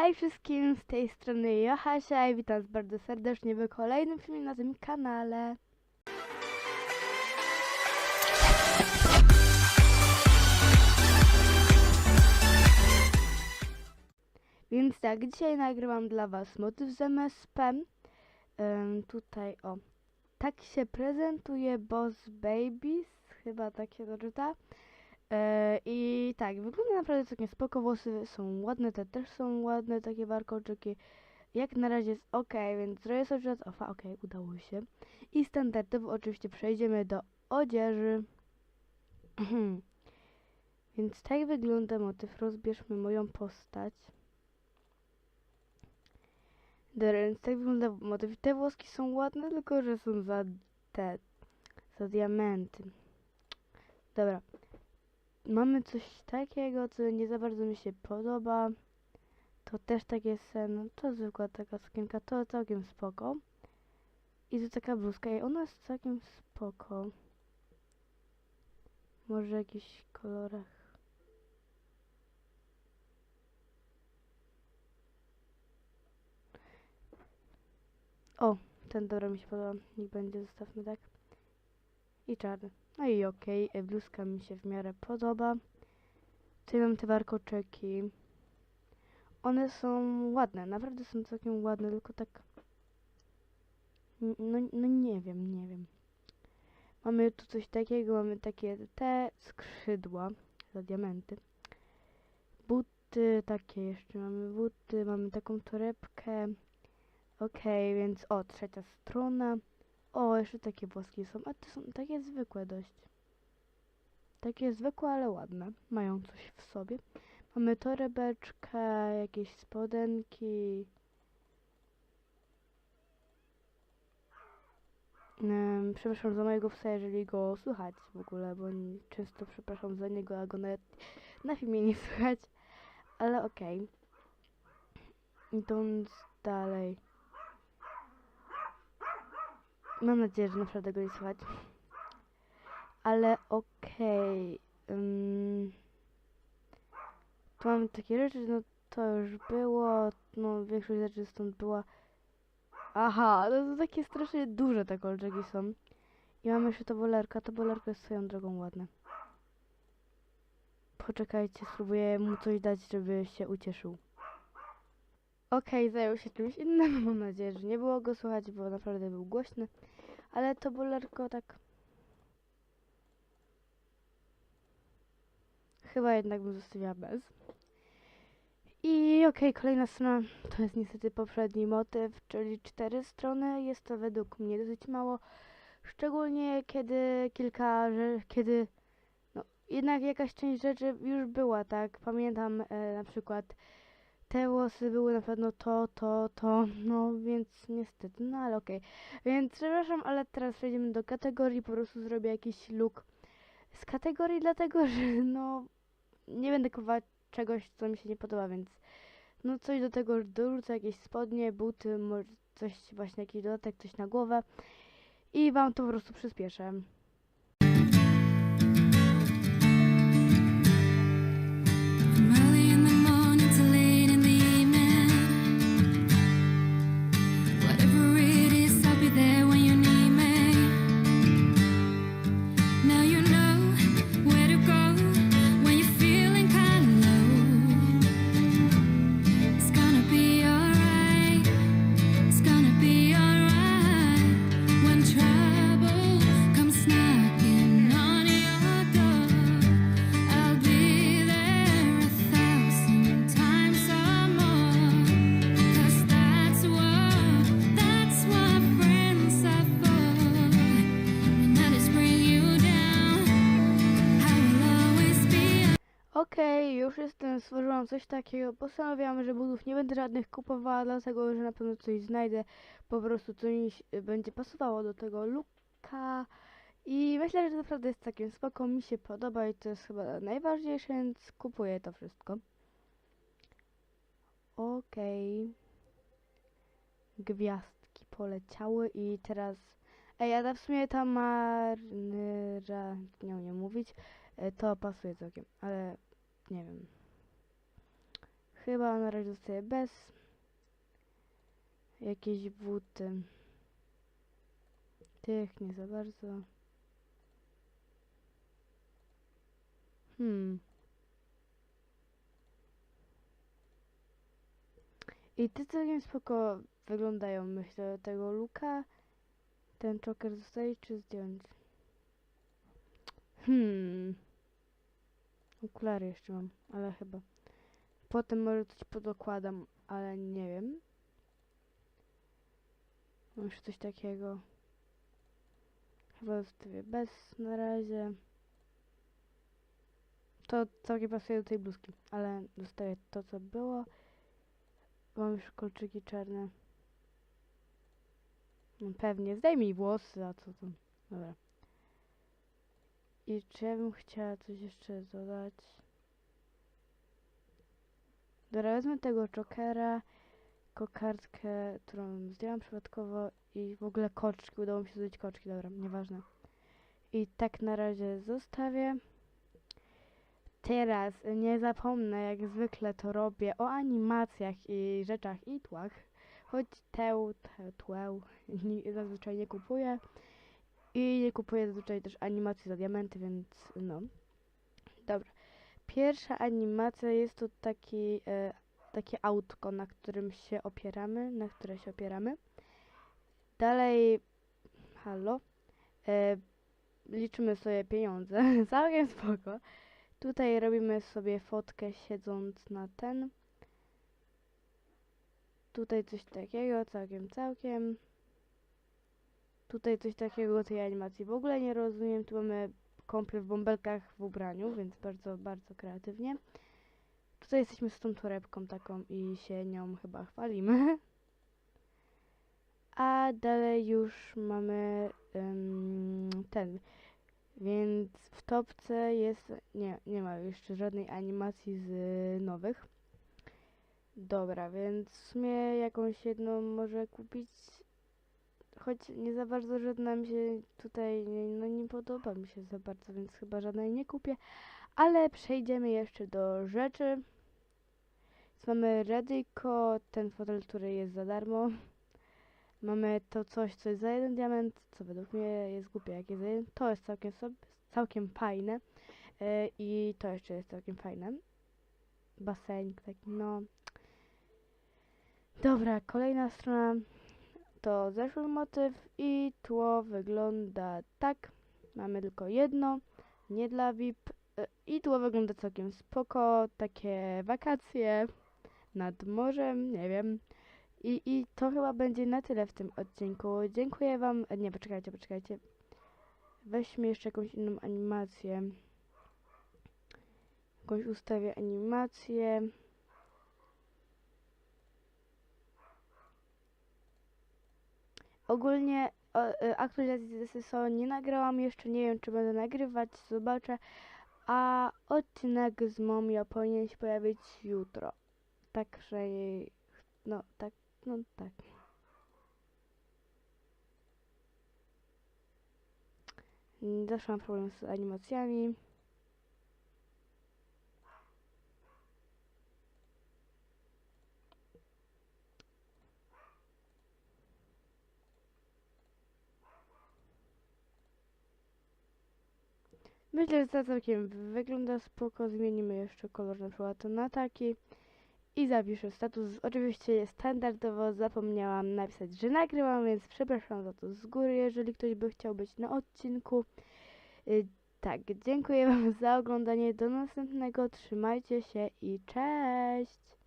Hej wszystkim, z tej strony Johasia i witam bardzo serdecznie w kolejnym filmie na tym kanale. Więc tak, dzisiaj nagrywam dla was motyw z MSP. Ym, tutaj o, tak się prezentuje Boss Babies, chyba tak się czyta. E, I tak, wygląda naprawdę całkiem spoko, włosy są ładne, te też są ładne, takie warkoczyki. Jak na razie jest ok, więc zrobię sobie czas ofa, ok, udało się. I standardowo oczywiście przejdziemy do odzieży. więc tak wygląda motyw, rozbierzmy moją postać. Dobra, więc tak wygląda motyw. Te włoski są ładne, tylko że są za te, za diamenty. Dobra. Mamy coś takiego, co nie za bardzo mi się podoba. To też takie no to zwykła taka sukienka, to całkiem spoko. I to taka bluzka, i ona jest całkiem spoko. Może w jakichś kolorach. O, ten dobra mi się podoba. Niech będzie, zostawmy tak. I czarny. No i okej, okay. bluzka mi się w miarę podoba. Tutaj mam te warkoczeki. One są ładne, naprawdę są całkiem ładne, tylko tak... No, no nie wiem, nie wiem. Mamy tu coś takiego, mamy takie te skrzydła za diamenty. Buty, takie jeszcze mamy buty, mamy taką torebkę. Okej, więc o, trzecia strona. O, jeszcze takie włoski są, a to są takie zwykłe dość. Takie zwykłe, ale ładne. Mają coś w sobie. Mamy torebeczkę, jakieś spodenki. Em, przepraszam za mojego psa, jeżeli go słychać w ogóle, bo często przepraszam za niego, a go nawet na filmie nie słychać. Ale okej. Idąc dalej. Mam nadzieję, że naprawdę go nie słychać. Ale okej. ym, tu mamy takie rzeczy, no to już było. No większość rzeczy stąd była. Aha, no to takie strasznie duże te kolczyki są. I mamy jeszcze to bolerka. To bolerka jest swoją drogą ładne. Poczekajcie, spróbuję mu coś dać, żeby się ucieszył. Okej, zajął się czymś innym. Mam nadzieję, że nie było go słychać, bo naprawdę był głośny. Ale to bolerko tak. Chyba jednak bym zostawiła bez. I okej, kolejna strona to jest niestety poprzedni motyw, czyli cztery strony. Jest to według mnie dosyć mało. Szczególnie kiedy kilka, kiedy no, jednak jakaś część rzeczy już była, tak? Pamiętam e, na przykład te włosy były na pewno to, to, to, no więc niestety, no ale okej. Więc przepraszam, ale teraz przejdziemy do kategorii, po prostu zrobię jakiś look z kategorii, dlatego że no nie będę kupować czegoś, co mi się nie podoba, więc no coś do tego dorzucę, jakieś spodnie, buty, może coś właśnie, jakiś dodatek, coś na głowę i wam to po prostu przyspieszę. Już jestem, stworzyłam coś takiego, postanowiłam, że budów nie będę żadnych kupowała, dlatego, że na pewno coś znajdę, po prostu co mi się- będzie pasowało do tego looka i myślę, że to naprawdę jest całkiem spoko, mi się podoba i to jest chyba najważniejsze, więc kupuję to wszystko. Okej. Gwiazdki poleciały i teraz... Ej, a w sumie ta marnyra, nie umiem mówić, e, to pasuje całkiem, ale nie wiem. Chyba na razie zostaje bez. Jakieś buty. Tych nie za bardzo. Hmm. I te całkiem spoko wyglądają, myślę, tego luka. Ten choker zostaje czy zdjąć? Hmm. Okulary jeszcze mam, ale chyba. Potem może coś podokładam, ale nie wiem. Mam coś takiego. Chyba zostawię bez na razie. To całkiem pasuje do tej bluzki, ale zostawię to co było. Mam już kolczyki czarne. No pewnie, zdejmij włosy, a co tam. Dobra. I czy ja bym chciała coś jeszcze dodać? Dobra, wezmę tego Jokera, kokardkę, którą zdjęłam przypadkowo i w ogóle koczki, udało mi się zdać koczki, dobra, nieważne. I tak na razie zostawię. Teraz nie zapomnę, jak zwykle to robię, o animacjach i rzeczach i tłach. Choć teł, te, tłę ni- zazwyczaj nie kupuję. I nie kupuję zazwyczaj też animacji za diamenty, więc no. Dobra. Pierwsza animacja jest to taki, e, takie autko, na którym się opieramy, na które się opieramy. Dalej, halo, e, liczymy sobie pieniądze, całkiem spoko. Tutaj robimy sobie fotkę siedząc na ten. Tutaj coś takiego, całkiem, całkiem. Tutaj coś takiego tej animacji w ogóle nie rozumiem. Tu mamy kąpiel w bąbelkach w ubraniu, więc bardzo, bardzo kreatywnie. Tutaj jesteśmy z tą torebką taką i się nią chyba chwalimy. A dalej już mamy em, ten. Więc w topce jest. Nie, nie ma jeszcze żadnej animacji z nowych. Dobra, więc w sumie jakąś jedną może kupić. Choć nie za bardzo żadna mi się tutaj no nie podoba mi się za bardzo, więc chyba żadnej nie kupię. Ale przejdziemy jeszcze do rzeczy. Więc mamy Redyko, ten fotel, który jest za darmo. Mamy to coś, co jest za jeden diament, co według mnie jest głupie, jak jest za jeden. To jest całkiem, całkiem fajne. E, I to jeszcze jest całkiem fajne. Basenik taki, no. Dobra, kolejna strona to zeszły motyw i tło wygląda tak. Mamy tylko jedno, nie dla VIP. e, I tło wygląda całkiem spoko, takie wakacje nad morzem, nie wiem. I, I to chyba będzie na tyle w tym odcinku. Dziękuję Wam. e, Nie, poczekajcie, poczekajcie. Weźmy jeszcze jakąś inną animację. Jakąś ustawię animację. Ogólnie o, e, aktualizacji SSO nie nagrałam jeszcze, nie wiem czy będę nagrywać, zobaczę. A odcinek z Momio powinien się pojawić jutro. Także, no tak, no tak. Zawsze mam problem z animacjami. Myślę, że to całkiem wygląda spoko. Zmienimy jeszcze kolor na przykład na taki. I zapiszę status. Oczywiście standardowo zapomniałam napisać, że nagrywam, więc przepraszam za to z góry, jeżeli ktoś by chciał być na odcinku. Y, tak, dziękuję Wam za oglądanie. Do następnego. Trzymajcie się i cześć!